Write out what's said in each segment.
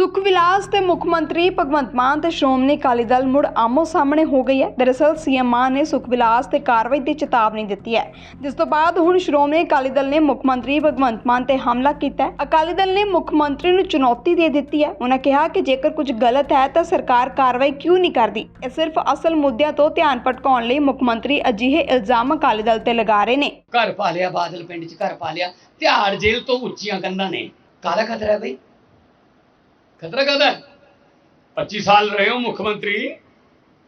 ਸੁਖ ਵਿਲਾਸ ਤੇ ਮੁੱਖ ਮੰਤਰੀ ਭਗਵੰਤ ਮਾਨ ਤੇ ਸ਼੍ਰੋਮਣੀ ਅਕਾਲੀ ਦਲ ਮੁੜ ਆਮੋ ਸਾਹਮਣੇ ਹੋ ਗਈ ਹੈ। ਦਰਅਸਲ, ਸੀਐਮ ਮਾਨ ਨੇ ਸੁਖ ਵਿਲਾਸ ਤੇ ਕਾਰਵਾਈ ਦੀ ਚੇਤਾਵਨੀ ਦਿੱਤੀ ਹੈ। ਜਿਸ ਤੋਂ ਬਾਅਦ ਹੁਣ ਸ਼੍ਰੋਮਣੀ ਅਕਾਲੀ ਦਲ ਨੇ ਮੁੱਖ ਮੰਤਰੀ ਭਗਵੰਤ ਮਾਨ ਤੇ ਹਮਲਾ ਕੀਤਾ ਹੈ। ਅਕਾਲੀ ਦਲ ਨੇ ਮੁੱਖ ਮੰਤਰੀ ਨੂੰ ਚੁਣੌਤੀ ਦੇ ਦਿੱਤੀ ਹੈ। ਉਹਨਾਂ ਕਿਹਾ ਕਿ ਜੇਕਰ ਕੁਝ ਗਲਤ ਹੈ ਤਾਂ ਸਰਕਾਰ ਕਾਰਵਾਈ ਕਿਉਂ ਨਹੀਂ ਕਰਦੀ? ਇਹ ਸਿਰਫ ਅਸਲ ਮੁੱਦਿਆਂ ਤੋਂ ਧਿਆਨ ਭਟਕਾਉਣ ਲਈ ਮੁੱਖ ਮੰਤਰੀ ਅਜਿਹੇ ਇਲਜ਼ਾਮ ਅਕਾਲੀ ਦਲ ਤੇ ਲਗਾ ਰਹੇ ਨੇ। ਘਰ ਪਾ ਲਿਆ, ਬਾਦਲ ਪਿੰਡ 'ਚ ਘਰ ਪਾ ਲਿਆ। ਤਿਹਾੜ ਜੇਲ੍ਹ ਤੋਂ ਉੱਚੀਆਂ ਕੰਧਾਂ ਨੇ। ਕਾਹਦਾ ਖਤਰਾ ਹੈ ਬਈ? ਖਤਰਾ ਕਾਹਦਾ ਹੈ? 25 ਸਾਲ ਰਹੇ ਹੋ ਮੁੱਖ ਮੰਤਰੀ।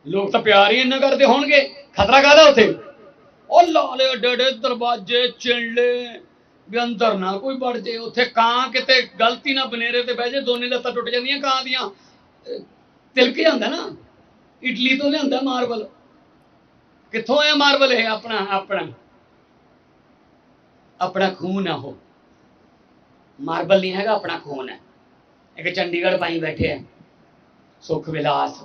ਲੋਕ ਤਾਂ ਪਿਆਰ ਹੀ ਇੰਨਾ ਕਰਦੇ ਹੋਣਗੇ। ਖਤਰਾ ਕਾਹਦਾ ਉੱਥੇ? ਉਹ ਲਾਲੇ ਡੇਡੇ ਦਰਵਾਜ਼ੇ ਚਿੰਲੇ। ਵੀ ਅੰਦਰ ਨਾ ਕੋਈ ਵੜ ਜੇ। ਉੱਥੇ ਕਾਂ ਕਿਤੇ ਗਲਤੀ ਨਾ ਬਨੇਰੇ ਤੇ ਬਹਿ ਜੇ, ਦੋਨੇ ਲੱਤਾਂ ਟੁੱਟ ਜਾਂਦੀਆਂ ਕਾਂ ਦੀਆਂ। ਤਿਲਕ ਜਾਂਦਾ ਨਾ। ਇਟਲੀ ਤੋਂ ਲਿਆਂਦਾ ਮਾਰਬਲ ਕਿੱਥੋਂ ਆਇਆ ਮਾਰਬਲ ਇਹ ਆਪਣਾ ਆਪਣਾ? ਆਪਣਾ ਖੂਨ ਆ ਉਹ। ਮਾਰਬਲ ਨਹੀਂ ਹੈਗਾ, ਆਪਣਾ ਖੂਨ ਹੈ। ਇੱਕ ਚੰਡੀਗੜ੍ਹ ਪਾਈ ਬੈਠੇ ਆ, ਸੁਖ ਵਿਲਾਸ।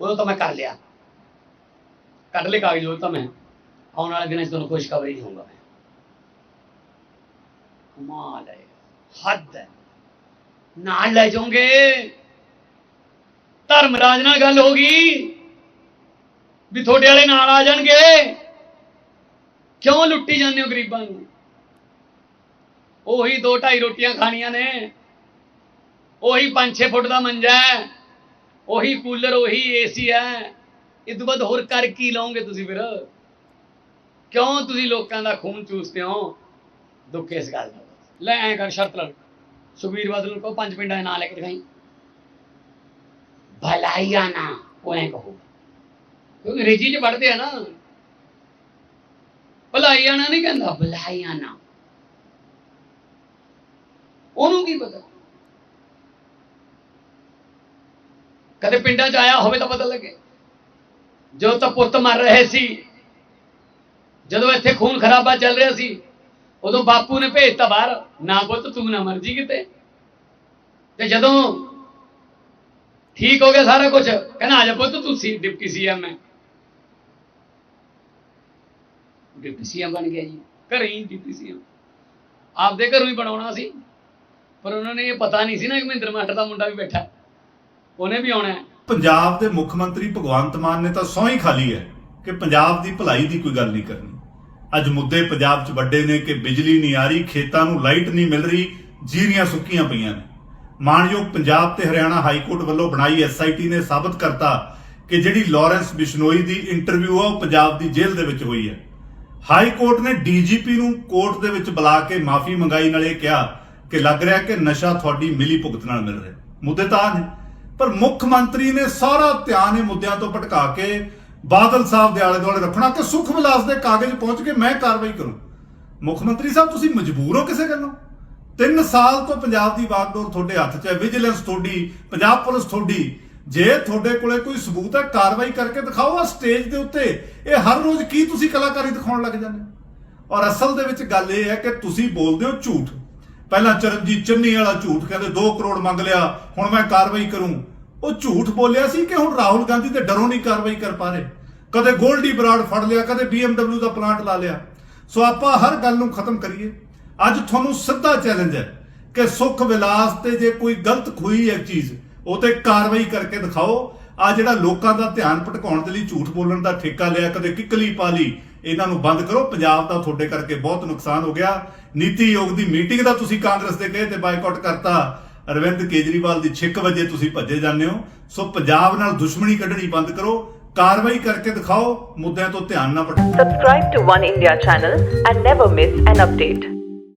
ਉਹ ਤਾਂ ਮੈਂ ਕਰ ਲਿਆ। ਕੱਢ ਲੈ ਕਾਗਜ਼ ਉਹ ਤਾਂ ਮੈਂ ਆਉਣ ਵਾਲੇ ਦਿਨਾਂ 'ਚ ਤੁਹਾਨੂੰ ਖੁਸ਼ਖਬਰੀ ਦਊਂਗਾ ਮੈਂ। ਕਮਾਲ ਹੈ, ਹੱਦ ਹੈ। ਨਾਲ ਲੈ ਜਾਓਗੇ। ਧਰਮਰਾਜ ਨਾਲ ਗੱਲ ਹੋ ਗਈ ਵੀ ਤੁਹਾਡੇ ਵਾਲੇ ਨਾਲ ਆ ਜਾਣਗੇ। ਕਿਉਂ ਲੁੱਟੀ ਜਾਂਦੇ ਹੋ ਗਰੀਬਾਂ ਨੂੰ? ਉਹੀ ਦੋ ਢਾਈ ਰੋਟੀਆਂ ਖਾਣੀਆਂ ਨੇ। ਉਹੀ 5-6 ਫੁੱਟ ਦਾ ਮੰਜਾ ਹੈ ਉਹੀ ਕੂਲਰ ਉਹੀ ਏਸੀ ਹੈ। ਤੋਂ ਬਾਅਦ ਹੋਰ ਕਰ ਕੀ ਲਓਗੇ ਤੁਸੀਂ ਫਿਰ? ਕਿਉਂ ਤੁਸੀਂ ਲੋਕਾਂ ਦਾ ਖੂਨ ਚੂਸਦੇ ਹੋ? ਦੁੱਖ ਇਸ ਗੱਲ ਦਾ। ਲੈ ਐਂ ਕਰ ਸ਼ਰਤ ਲਾ ਸੁਖਬੀਰ ਬਾਦਲ ਨੂੰ ਕਹੋ ਪੰਜ ਪਿੰਡਾਂ ਦੇ ਨਾਂ ਲੈ ਕੇ ਦਿਖਾਈ। ਭਲਾਈਆ ਨਾ ਉਹ ਐਂ ਕਹੋ। ਕਿਉਂਕਿ ਅੰਗਰੇਜ਼ੀ ਚ ਪੜ੍ਹਦੇ ਆ ਨਾ। ਭਲਾਈਆਣਾ ਨਹੀਂ ਕਹਿੰਦਾ। ਭਲਾਈਆਣਾ ਉਹਨੂੰ ਕੀ ਪਤਾ? ਕਦੇ ਪਿੰਡਾਂ 'ਚ ਆਇਆ ਹੋਵੇ ਤਾਂ ਪਤਾ ਲੱਗੇ। ਜਦੋਂ ਤਾਂ ਪੁੱਤ ਮਰ ਰਹੇ ਸੀ, ਜਦੋਂ ਇੱਥੇ ਖੂਨ ਖਰਾਬਾ ਚੱਲ ਰਿਹਾ ਸੀ, ਉਦੋਂ ਬਾਪੂ ਨੇ ਭੇਜਤਾ ਬਾਹਰ, ਨਾ ਪੁੱਤ, ਤੂੰ ਨਾ ਮਰਜ਼ੀ ਕਿਤੇ। ਤੇ ਜਦੋਂ ਠੀਕ ਹੋ ਗਿਆ ਸਾਰਾ ਕੁਝ ਕਹਿੰਦਾ, ਆ ਜਾ ਪੁੱਤ, ਤੂੰ ਸੀ, ਡਿਪਟੀ ਸੀਐਮ ਹੈ। ਡਿਪਟੀ ਸੀਐਮ ਬਣ ਗਿਆ ਜੀ। ਘਰੇ ਹੀ ਡਿਪਟੀ ਸੀਐਮ। ਆਪਦੇ ਘਰੋਂ ਹੀ ਬਣਾਉਣਾ ਸੀ। ਪਰ ਉਹਨਾਂ ਨੇ ਇਹ ਪਤਾ ਨਹੀਂ ਸੀ ਨਾ ਕਿ ਮਹਿੰਦਰ ਮਾਟਰ ਦਾ ਮੁੰਡਾ ਵੀ ਬੈਠਾ ਉਹਨੇ ਵੀ ਆਉਣਾ ਹੈ। ਪੰਜਾਬ ਦੇ ਮੁੱਖ ਮੰਤਰੀ ਭਗਵੰਤ ਮਾਨ ਨੇ ਤਾਂ ਸਹੁੰ ਹੀ ਖਾਲੀ ਹੈ ਕਿ ਪੰਜਾਬ ਦੀ ਭਲਾਈ ਦੀ ਕੋਈ ਗੱਲ ਨਹੀਂ ਕਰਨੀ। ਅੱਜ ਮੁੱਦੇ ਪੰਜਾਬ 'ਚ ਵੱਡੇ ਨੇ ਕਿ ਬਿਜਲੀ ਨਹੀਂ ਆ ਰਹੀ, ਖੇਤਾਂ ਨੂੰ ਲਾਈਟ ਨਹੀਂ ਮਿਲ ਰਹੀ, ਜੀਰੀਆਂ ਸੁੱਕੀਆਂ ਪਈਆਂ ਨੇ। ਮਾਨਯੋਗ ਪੰਜਾਬ ਤੇ ਹਰਿਆਣਾ ਹਾਈ ਕੋਰਟ ਵੱਲੋਂ ਬਣਾਈ ਐਸਆਈਟੀ ਨੇ ਸਾਬਤ ਕਰਤਾ ਕਿ ਜਿਹੜੀ ਲਾਰੈਂਸ ਬਿਸ਼ਨੋਈ ਦੀ ਇੰਟਰਵਿਊ ਆ, ਉਹ ਪੰਜਾਬ ਦੀ ਜੇਲ੍ਹ ਦੇ ਵਿੱਚ ਹੋਈ ਹੈ। ਹਾਈ ਕੋਰਟ ਨੇ ਡੀਜੀਪੀ ਨੂੰ ਕੋਰਟ ਦੇ ਵਿੱਚ ਬੁਲਾ ਕੇ ਮਾਫੀ ਮੰਗਾਈ ਨਾਲ ਇਹ ਕਿਹਾ ਕਿ ਲੱਗ ਰਿਹਾ ਕਿ ਨਸ਼ਾ ਤੁਹਾਡੀ ਮਿਲੀ ਭੁਗਤ ਨਾਲ ਮਿਲ ਰਿਹਾ ਮੁੱਦੇ ਤਾਂ ਪਰ ਮੁੱਖ ਮੰਤਰੀ ਨੇ ਸਾਰਾ ਧਿਆਨ ਇਹ ਮੁੱਦਿਆਂ ਤੋਂ ਭਟਕਾ ਕੇ ਬਾਦਲ ਸਾਹਿਬ ਦੇ ਆਲੇ ਦੁਆਲੇ ਰੱਖਣਾ ਕਿ ਸੁਖ ਵਿਲਾਸ ਦੇ ਕਾਗਜ਼ ਪਹੁੰਚ ਕੇ ਮੈਂ ਕਾਰਵਾਈ ਕਰੂੰ। ਮੁੱਖ ਮੰਤਰੀ ਸਾਹਿਬ, ਤੁਸੀਂ ਮਜਬੂਰ ਹੋ ਕਿਸੇ ਗੱਲੋਂ? 3 ਸਾਲ ਤੋਂ ਪੰਜਾਬ ਦੀ ਵਾਗਡੋਰ ਤੁਹਾਡੇ ਹੱਥ 'ਚ ਹੈ ਵਿਜੀਲੈਂਸ ਤੁਹਾਡੀ, ਪੰਜਾਬ ਪੁਲਿਸ ਤੁਹਾਡੀ। ਜੇ ਤੁਹਾਡੇ ਕੋਲੇ ਕੋਈ ਸਬੂਤ ਹੈ, ਕਾਰਵਾਈ ਕਰਕੇ ਦਿਖਾਓ ਆ ਸਟੇਜ ਦੇ ਉੱਤੇ। ਇਹ ਹਰ ਰੋਜ਼ ਕੀ ਤੁਸੀਂ ਕਲਾਕਾਰੀ ਦਿਖਾਉਣ ਲੱਗ ਜਾਂਦੇ ਹੋ? ਔਰ ਅਸਲ ਦੇ ਵਿੱਚ ਗੱਲ ਇਹ ਹੈ ਕਿ ਤੁਸੀਂ ਬੋਲਦੇ ਹੋ ਝੂਠ। ਪਹਿਲਾਂ ਚਰਨਜੀਤ ਚੰਨੀ ਵਾਲਾ ਝੂਠ ਕਹਿੰਦੇ 2 ਕਰੋੜ ਮੰਗ ਲਿਆ, ਹੁਣ ਮੈਂ ਕਾਰਵਾਈ ਕਰੂੰ। ਉਹ ਝੂਠ ਬੋਲਿਆ ਸੀ ਕਿ ਹੁਣ ਰਾਹੁਲ ਗਾਂਧੀ ਤੇ ਡਰੋਂ ਨਹੀਂ ਕਾਰਵਾਈ ਕਰ ਪਾ ਰਹੇ। ਕਦੇ ਗੋਲਡੀ ਬਰਾਡ ਫੜ ਲਿਆ, ਕਦੇ BMW ਦਾ ਪਲਾਂਟ ਲਾ ਲਿਆ। ਸੋ ਆਪਾਂ ਹਰ ਗੱਲ ਨੂੰ ਖਤਮ ਕਰੀਏ। ਅੱਜ ਤੁਹਾਨੂੰ ਸਿੱਧਾ ਚੈਲੰਜ ਹੈ ਕਿ ਸੁਖ ਵਿਲਾਸ ਤੇ ਜੇ ਕੋਈ ਗਲਤ ਖੋਈ ਹੈ ਚੀਜ਼, ਉਹ ਤੇ ਕਾਰਵਾਈ ਕਰਕੇ ਦਿਖਾਓ। ਆ ਜਿਹੜਾ ਲੋਕਾਂ ਦਾ ਧਿਆਨ ਭਟਕਾਉਣ ਦੇ ਲਈ ਝੂਠ ਬੋਲਣ ਦਾ ਠੇਕਾ ਲਿਆ, ਕਦੇ ਕਿੱਕਲੀ ਪਾ ਲਈ, ਇਹਨਾਂ ਨੂੰ ਬੰਦ ਕਰੋ। ਪੰਜਾਬ ਦਾ ਤੁਹਾਡੇ ਕਰਕੇ ਬਹੁਤ ਨੁਕਸਾਨ ਹੋ ਗਿਆ। ਨੀਤੀ ਆਯੋਗ ਦੀ ਮੀਟਿੰਗ ਦਾ ਤੁਸੀਂ ਕਾਂਗਰਸ ਦੇ ਕਹੇ ਤੇ ਬਾਈਕਾਟ ਕਰਤਾ। ਅਰਵਿੰਦ ਕੇਜਰੀਵਾਲ ਦੀ 6 ਵਜੇ ਤੁਸੀਂ ਭੱਜੇ ਜਾਂਦੇ ਹੋ। ਸੋ ਪੰਜਾਬ ਨਾਲ ਦੁਸ਼ਮਣੀ ਕੱਢਣੀ ਬੰਦ ਕਰੋ। ਕਾਰਵਾਈ ਕਰਕੇ ਦਿਖਾਓ। ਮੁੱਦਿਆਂ ਤੋਂ ਧਿਆਨ ਨਾ ਭਟਕਾਓ Subscribe to One India channel and never miss an update.